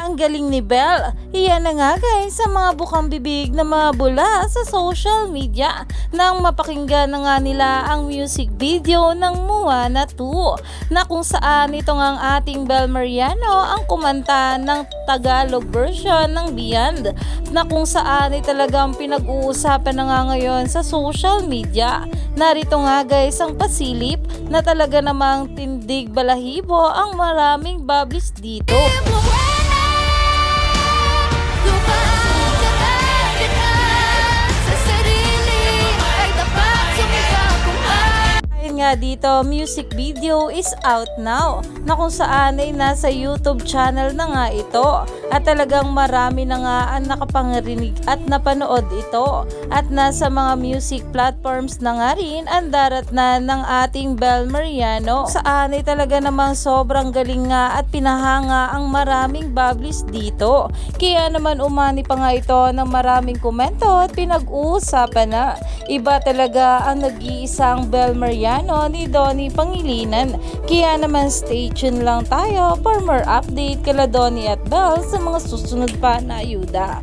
Ang galing ni Belle. Iyan na nga guys sa mga bukang bibig na mga bula sa social media nang mapakinggan na nga nila ang music video ng Moana 2 na kung saan ito nga ang ating Belle Mariano ang kumanta ng Tagalog version ng Beyond na kung saan ay talagang pinag-uusapan na nga ngayon sa social media. Narito nga guys ang pasilip na talaga namang tindig balahibo ang maraming bubbles dito. Dito, music video is out now na kung saan ay nasa YouTube channel na nga ito. At talagang marami na nga ang nakapangrinig at napanood ito. At nasa mga music platforms na nga rin ang darat na ng ating Bel Mariano. Saan ay talaga namang sobrang galing nga at pinahanga ang maraming bubblies dito. Kaya naman umani pa nga ito ng maraming komento at pinag-uusapan na iba talaga ang nag-iisang Bel Mariano ni Donnie Pangilinan. Kaya naman stay tuned lang tayo for more update kala Donnie at Bel sa mga susunod pa na ayuda.